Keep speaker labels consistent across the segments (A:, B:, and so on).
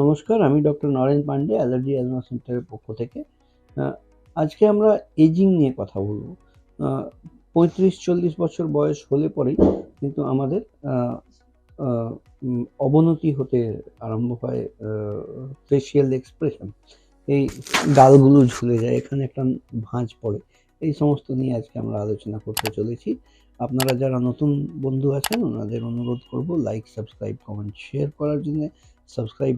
A: নমস্কার, আমি doctor Naren Pandey, allergy asthma সেন্টারের পক্ষ থেকে। আজকে আমরা এজিং নিয়ে কথা বলব। পঁয়ত্রিশ চল্লিশ বছর বয়স হলে পরেই কিন্তু আমাদের অবনতি হতে আরম্ভ হয় ফেসিয়াল এক্সপ্রেশন এই গালগুলো ঝুলে যায়, এখানে একটা ভাঁজ পড়ে। এই সমস্ত নিয়ে আজকে আমরা আলোচনা করতে চলেছি। আপনারা যারা নতুন বন্ধু আছেন, ওনাদের অনুরোধ করব লাইক সাবস্ক্রাইব কমেন্ট শেয়ার করার জন্য। সাবস্ক্রাইব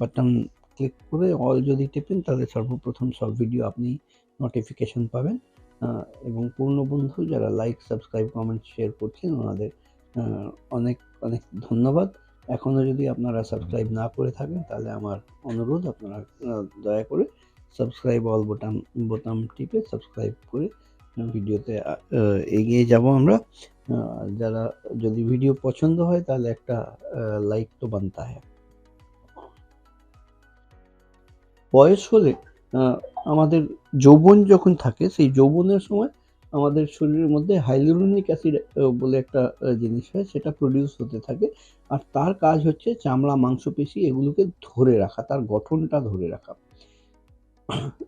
A: বাটন ক্লিক করে অল যদি টেপেন, তাহলে সর্বপ্রথম সব ভিডিও আপনি নোটিফিকেশন পাবেন। এবং পূর্ণ বন্ধু যারা লাইক সাবস্ক্রাইব কমেন্ট শেয়ার করছেন, ওনাদের অনেক অনেক ধন্যবাদ। এখনও যদি আপনারা সাবস্ক্রাইব না করে থাকেন, তাহলে আমার অনুরোধ, আপনারা দয়া করে সাবস্ক্রাইব অল বোতাম বোতাম টিপে সাবস্ক্রাইব করে ভিডিওতে এগিয়ে যাব আমরা। যারা যদি ভিডিও পছন্দ হয়, তাহলে একটা লাইক তো বানতা হয় বয়স হলে আমাদের যৌবন যখন থাকে, সেই যৌবনের সময় আমাদের শরীরের মধ্যে হাইলোরনিক অ্যাসিড বলে একটা জিনিস হয়, সেটা প্রডিউস হতে থাকে। আর তার কাজ হচ্ছে চামড়া, মাংসপেশি এগুলোকে ধরে রাখা, তার গঠনটা ধরে রাখা।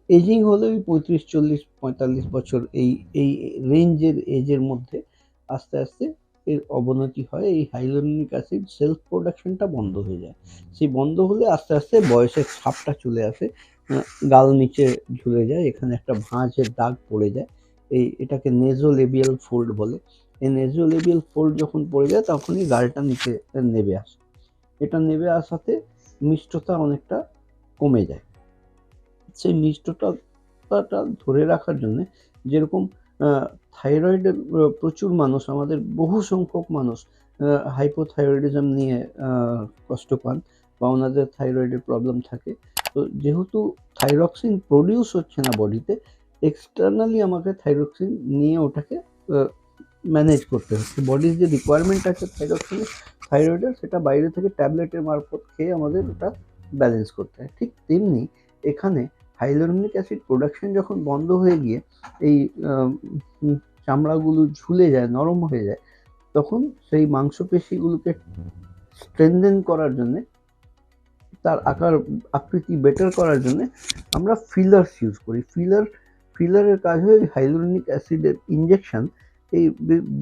A: এজিং হলে ওই পঁয়ত্রিশ, চল্লিশ, পঁয়তাল্লিশ বছর এই এই রেঞ্জের এজের মধ্যে আস্তে আস্তে এর অবনতি হয়। এই হাইলোরনিক অ্যাসিড সেলফ প্রোডাকশনটা বন্ধ হয়ে যায়। সেই বন্ধ হলে আস্তে আস্তে বয়সের ছাপটা চলে আসে। গাল নিচে ঝুলে যায়, এখানে একটা ভাঁজের দাগ পড়ে যায়। এই এটাকে নেজোলেবিয়াল ফোল্ড বলে। এই নেজোলেবিয়াল ফোল্ড যখন পড়ে যায়, তখনই গালটা নিচে নেবে আসে। এটা নেবে আসাতে মিষ্টতা অনেকটা কমে যায়। সেই মিষ্টতাটা ধরে রাখার জন্য যেরকম থাইরয়েডের প্রচুর মানুষ, আমাদের বহু সংখ্যক মানুষ হাইপোথাইরয়েডিজম নিয়ে কষ্ট পান বা ওনাদের থাইরয়েডের প্রবলেম থাকে। তো যেহেতু থাইরক্সিন প্রডিউস হচ্ছে না বডিতে, এক্সটার্নালি আমাকে থাইরক্সিন নিয়ে ওটাকে ম্যানেজ করতে হচ্ছে। বডির যে রিকোয়ারমেন্ট আছে থাইরক্সিনের থাইরয়েডের, সেটা বাইরে থেকে ট্যাবলেটের মারফত খেয়ে আমাদের ওটা ব্যালেন্স করতে হয়। ঠিক তেমনি এখানে হাইলোরনিক অ্যাসিড প্রোডাকশন যখন বন্ধ হয়ে গিয়ে এই চামড়াগুলো ঝুলে যায়, নরম হয়ে যায়, তখন সেই মাংসপেশিগুলোকে স্ট্রেনদেন করার জন্যে, তার আকার, আকৃতি বেটার করার জন্য আমরা ফিলার্স ইউজ করি। ফিলার ফিলারের কাজ হয় হাইলোরনিক অ্যাসিডের ইঞ্জেকশন এই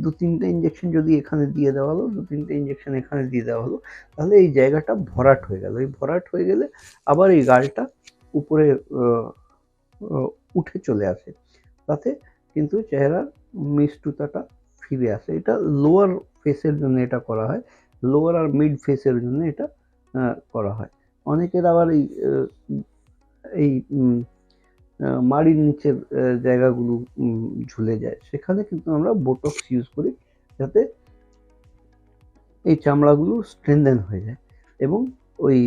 A: দু তিনটে ইঞ্জেকশন যদি এখানে দিয়ে দেওয়া হলো, দু তিনটে ইঞ্জেকশন এখানে দিয়ে দেওয়া হলো, তাহলে এই জায়গাটা ভরাট হয়ে গেল। এই ভরাট হয়ে গেলে আবার এই গালটা উপরে উঠে চলে আসে। তাতে কিন্তু চেহারার মিষ্টতাটা ফিরে আসে। এটা লোয়ার ফেসের জন্য এটা করা হয় লোয়ার আর মিড ফেসের জন্য এটা করা হয়। অনেকের আবার এই এই মাড়ির নিচের জায়গাগুলো ঝুলে যায়। সেখানে কিন্তু আমরা বোটক্স ইউজ করি যাতে এই চামড়াগুলো স্ট্রেনদেন হয়ে যায় এবং ওই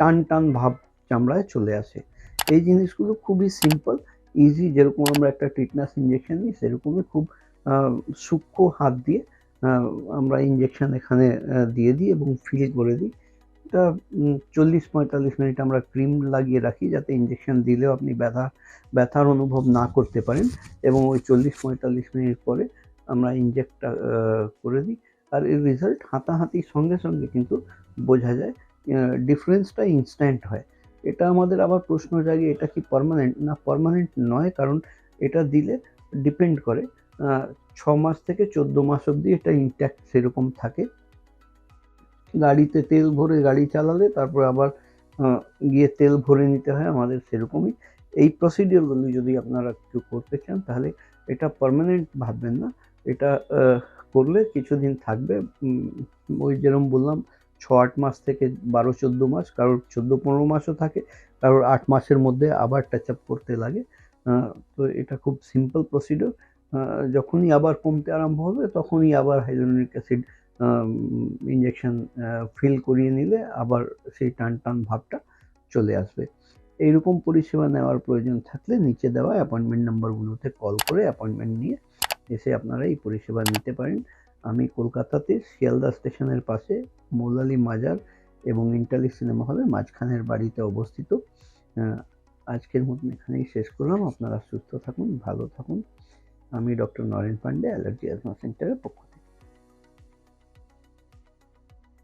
A: টান টান ভাব চামড়ায় চলে আসে। এই জিনিসগুলো খুবই সিম্পল ইজি যেরকম আমরা একটা টিটনাস ইঞ্জেকশন নিই, সেরকমই খুব সূক্ষ্ম হাত দিয়ে আমরা ইঞ্জেকশন এখানে দিয়ে দিই এবং ফিল করে দিই। এটা চল্লিশ পঁয়তাল্লিশ মিনিট আমরা ক্রিম লাগিয়ে রাখি যাতে ইঞ্জেকশন দিলেও আপনি ব্যথা, ব্যথার অনুভব না করতে পারেন এবং ওই চল্লিশ পঁয়তাল্লিশ মিনিট পরে আমরা ইঞ্জেক্টটা করে দিই। আর এর রেজাল্ট হাতাহাতির সঙ্গে সঙ্গে কিন্তু বোঝা যায় ডিফারেন্সটা ইনস্ট্যান্ট হয়। এটা আমাদের আবার প্রশ্ন জাগে এটা কি পার্মানেন্ট না পার্মানেন্ট নয়, কারণ এটা দিলে ডিপেন্ড করে ছ মাস থেকে চোদ্দ মাস অবধি এটা ইনট্যাক্ট সেরকম থাকে। গাড়িতে তেল ভরে গাড়ি চালালে, তারপর আবার গিয়ে তেল ভরে নিতে হয়, আমাদের সেরকমই। এই প্রসিডিওরগুলি যদি আপনারা কেউ করতে চান, তাহলে এটা পার্মানেন্ট ভাববেন না। এটা করলে কিছুদিন থাকবে। ওই যেরকম বললাম ছ আট মাস থেকে বারো, চোদ্দ মাস, কারোর চোদ্দ, পনেরো মাসও থাকে, কারোর আট মাসের মধ্যে আবার টাচ আপ করতে লাগে। তো এটা খুব সিম্পল প্রসিডিওর যখনই আবার কমতে আরম্ভ হবে, তখনই আবার হাইড্রোনিক অ্যাসিড ইঞ্জেকশন ফিল করিয়ে নিলে আবার সেই টান টান ভাবটা চলে আসবে। এইরকম পরিষেবা নেওয়ার প্রয়োজন থাকলে নিচে দেওয়া অ্যাপয়েন্টমেন্ট নাম্বারগুলোতে কল করে অ্যাপয়েন্টমেন্ট নিয়ে এসে আপনারা এই পরিষেবা নিতে পারেন। আমি কলকাতাতে শিয়ালদা স্টেশনের পাশে মৌলালি মাজার এবং ইন্টালিক সিনেমা হলের মাঝখানের বাড়িতে অবস্থিত। আজকের মতন এখানেই শেষ করলাম। আপনারা সুস্থ থাকুন, ভালো থাকুন। আমি doctor Naren Pandey, allergy asthma সেন্টারের পক্ষ